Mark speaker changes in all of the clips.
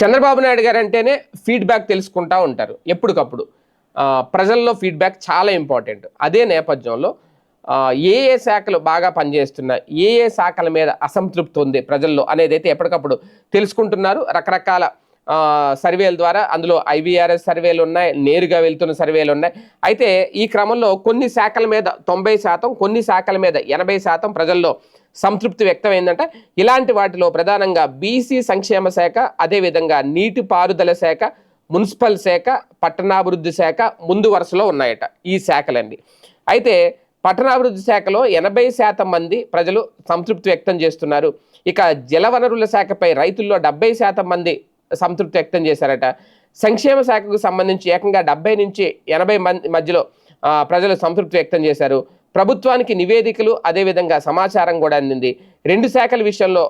Speaker 1: చంద్రబాబు నాయుడు గారు అంటేనే ఫీడ్బ్యాక్ తెలుసుకుంటా ఉంటారు ఎప్పటికప్పుడు. ప్రజల్లో ఫీడ్బ్యాక్ చాలా ఇంపార్టెంట్ అదే నేపథ్యంలో ఏ ఏ శాఖలు బాగా పనిచేస్తున్నాయి ఏ ఏ శాఖల మీద అసంతృప్తి ఉంది ప్రజల్లో అనేది అయితే ఎప్పటికప్పుడు తెలుసుకుంటున్నారు. రకరకాల సర్వేల ద్వారా అందులో ఐవీఆర్ఎస్ సర్వేలు ఉన్నాయి నేరుగా వెళ్తున్న సర్వేలు ఉన్నాయి. అయితే ఈ క్రమంలో కొన్ని శాఖల మీద తొంభై శాతం కొన్ని శాఖల మీద ఎనభై శాతం ప్రజల్లో సంతృప్తి వ్యక్తమైందంటే ఇలాంటి వాటిలో ప్రధానంగా బీసీ సంక్షేమ శాఖ అదేవిధంగా నీటిపారుదల శాఖ మున్సిపల్ శాఖ పట్టణాభివృద్ధి శాఖ ముందు వరుసలో ఉన్నాయట ఈ శాఖలండి అయితే పట్టణాభివృద్ధి శాఖలో ఎనభై శాతం మంది ప్రజలు సంతృప్తి వ్యక్తం చేస్తున్నారు. ఇక జలవనరుల శాఖపై రైతుల్లో డెబ్బై శాతం మంది సంతృప్తి వ్యక్తం చేశారట. సంక్షేమ శాఖకు సంబంధించి ఏకంగా డెబ్బై నుంచి ఎనభై మంది మధ్యలో ప్రజలు సంతృప్తి వ్యక్తం చేశారు. ప్రభుత్వానికి నివేదికలు అదేవిధంగా సమాచారం కూడా అందింది. రెండు శాఖల విషయంలో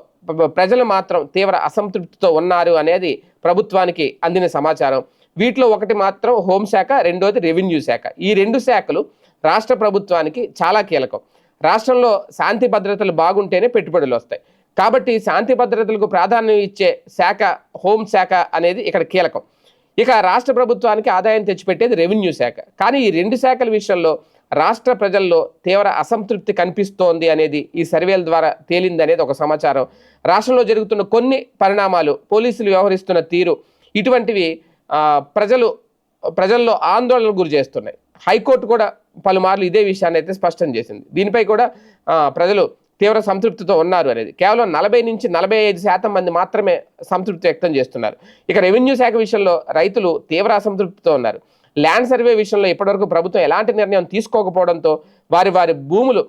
Speaker 1: ప్రజలు మాత్రం తీవ్ర అసంతృప్తితో ఉన్నారు అనేది ప్రభుత్వానికి అందిన సమాచారం. వీటిలో ఒకటి మాత్రం హోంశాఖ రెండోది రెవెన్యూ శాఖ. ఈ రెండు శాఖలు రాష్ట్ర ప్రభుత్వానికి చాలా కీలకం. రాష్ట్రంలో శాంతి భద్రతలు బాగుంటేనే పెట్టుబడులు వస్తాయి. కాబట్టి శాంతి భద్రతలకు ప్రాధాన్యం ఇచ్చే శాఖ హోంశాఖ అనేది ఇక్కడ కీలకం. ఇక రాష్ట్ర ప్రభుత్వానికి ఆదాయం తెచ్చిపెట్టేది రెవెన్యూ శాఖ. కానీ ఈ రెండు శాఖల విషయంలో రాష్ట్ర ప్రజల్లో తీవ్ర అసంతృప్తి కనిపిస్తోంది అనేది ఈ సర్వేల ద్వారా తేలింది అనేది ఒక సమాచారం. రాష్ట్రంలో జరుగుతున్న కొన్ని పరిణామాలు పోలీసులు వ్యవహరిస్తున్న తీరు ఇటువంటివి ప్రజలు ప్రజల్లో ఆందోళనకు గురి చేస్తున్నాయి. హైకోర్టు కూడా పలుమార్లు ఇదే విషయాన్ని అయితే స్పష్టం చేసింది. దీనిపై కూడా ప్రజలు తీవ్ర సంతృప్తితో ఉన్నారు అనేది. కేవలం నలభై నుంచి నలభై ఐదు శాతం మంది మాత్రమే సంతృప్తి వ్యక్తం చేస్తున్నారు. ఇక రెవెన్యూ శాఖ విషయంలో రైతులు తీవ్ర అసంతృప్తితో ఉన్నారు. ల్యాండ్ సర్వే విషయంలో ఇప్పటివరకు ప్రభుత్వం ఎలాంటి నిర్ణయం తీసుకోకపోవడంతో వారి వారి భూములు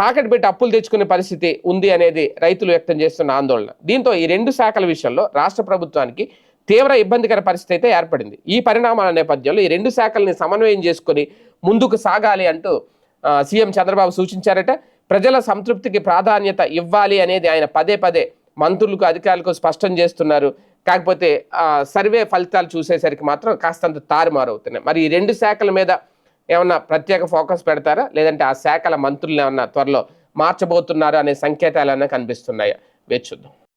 Speaker 1: తాకట్టు పెట్టి అప్పులు తెచ్చుకునే పరిస్థితి ఉంది అనేది రైతులు వ్యక్తం చేస్తున్న ఆందోళన. దీంతో ఈ రెండు శాఖల విషయంలో రాష్ట్ర ప్రభుత్వానికి తీవ్ర ఇబ్బందికర పరిస్థితి అయితే ఏర్పడింది. ఈ పరిణామాల నేపథ్యంలో ఈ రెండు శాఖల్ని సమన్వయం చేసుకొని ముందుకు సాగాలి అంటూ సీఎం చంద్రబాబు సూచించారట. ప్రజల సంతృప్తికి ప్రాధాన్యత ఇవ్వాలి అనేది ఆయన పదే పదే మంత్రులకు అధికారులకు స్పష్టం చేస్తున్నారు. కాకపోతే సర్వే ఫలితాలు చూసేసరికి మాత్రం కాస్తంత తారుమారవుతున్నాయి. మరి ఈ రెండు శాఖల మీద ఏమన్నా ప్రత్యేక ఫోకస్ పెడతారా? లేదంటే ఆ శాఖల మంత్రులు ఏమన్నా త్వరలో మార్చబోతున్నారా అనే సంకేతాలు ఏమన్నా కనిపిస్తున్నాయా? వేచి చూద్దాం.